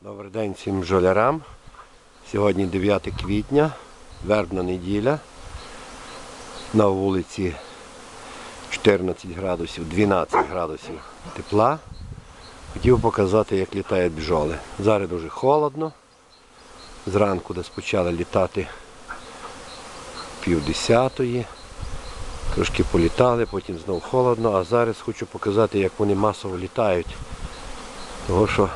Добрий день всім бджолярам. Сьогодні 9 квітня, вербна неділя. На вулиці 14 градусів, 12 градусів тепла. Хотів показати, як літають бджоли. Зараз дуже холодно. Зранку десь почали літати півдесятої. Трошки політали, потім знову холодно, а зараз хочу показати, як вони масово літають. Того що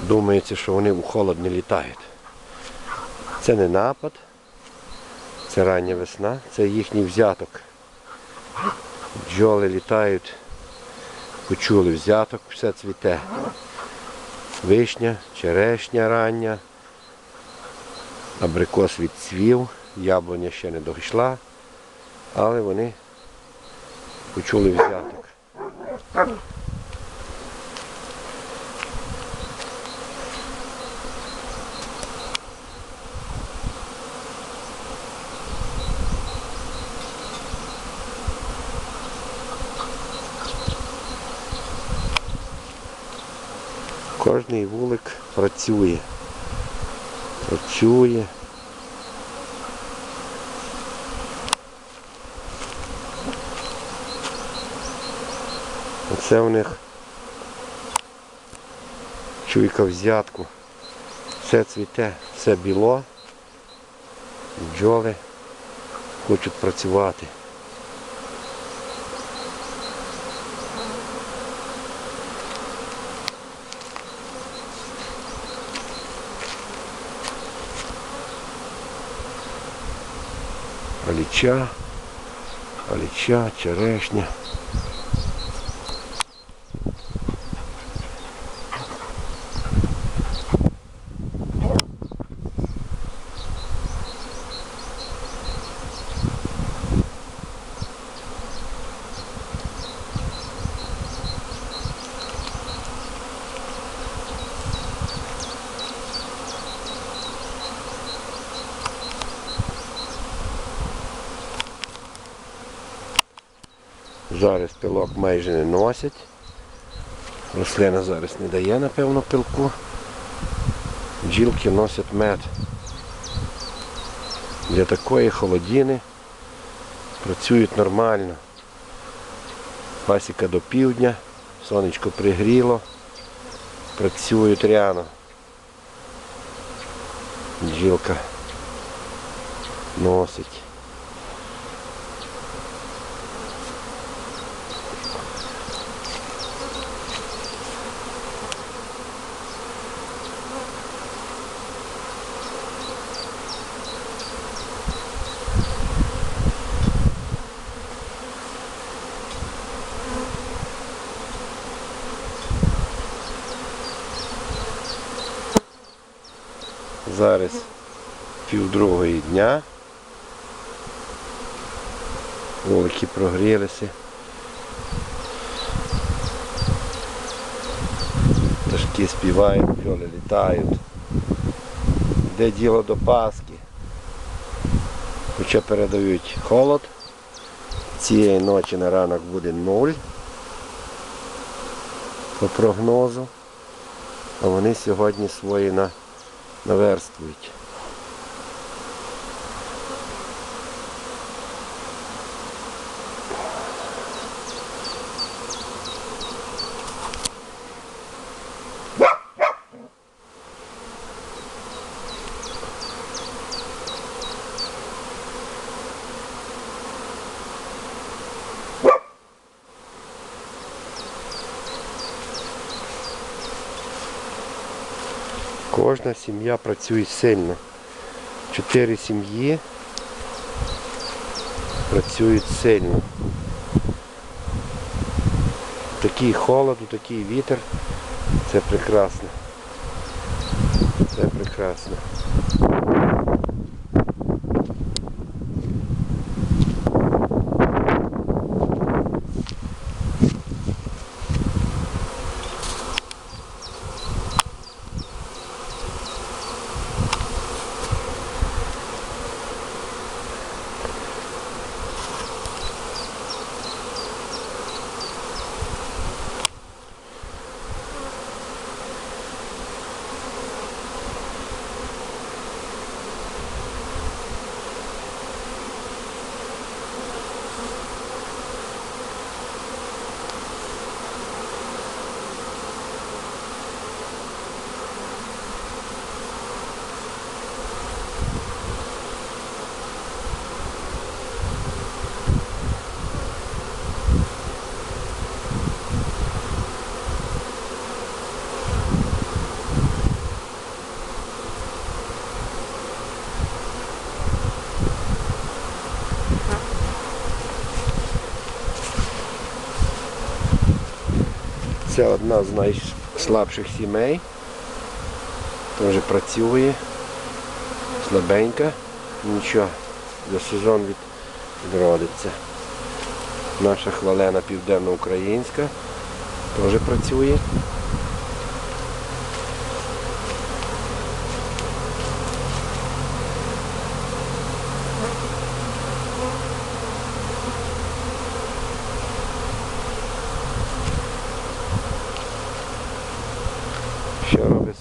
думається, що вони у холод не літають. Це не напад, це рання весна, це їхній взяток. Бджоли літають, почули взяток, все цвіте. Вишня, черешня рання, абрикос відцвів, яблуня ще не дійшла, але вони почули взяток. Кожний вулик працює. Працює. Оце у них чуйка взятку. Все цвіте, все біло. Бджоли хочуть працювати. Аліча, аліча, черешня. Зараз пилок майже не носять. Рослина зараз не дає, напевно, пилку. Бджілки носять мед. Для такої холодини працюють нормально. Пасіка до півдня, сонечко пригріло, працюють ряно. Бджілка носить. Зараз півдругої дня. Вулики прогрілися. Пташки співають, бджоли літають. Йде діло до Пасхи. Хоча передають холод. Цієї ночі на ранок буде нуль по прогнозу. А вони сьогодні свої на наверстують. Кожна сім'я працює сильно. Чотири сім'ї працюють сильно. Такий холод, такий вітер. Це прекрасно. Це прекрасно. Це одна з найслабших сімей. Теж працює. Слабенька. Нічого, за сезон відродиться. Наша хвалена південноукраїнська теж працює.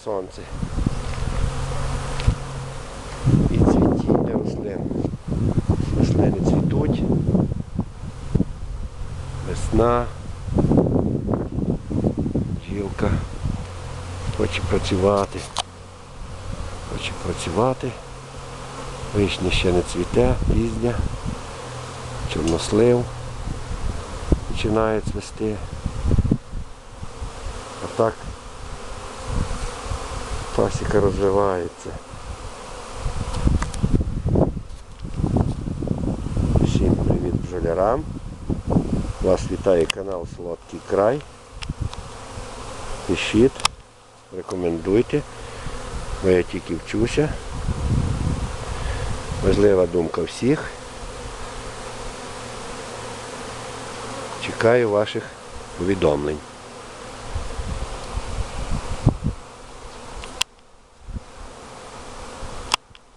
Сонце? І цвітіння рослин. Рослини цвітуть. Весна. Жілка. Хоче працювати. Хоче працювати. Вишня ще не цвіте, пізня. Чорнослив починає цвісти. А так пасіка розвивається. Всім привіт бджолярам. Вас вітає канал Солодкий Край. Пишіть, рекомендуйте. Бо я тільки вчуся. Важлива думка всіх. Чекаю ваших повідомлень.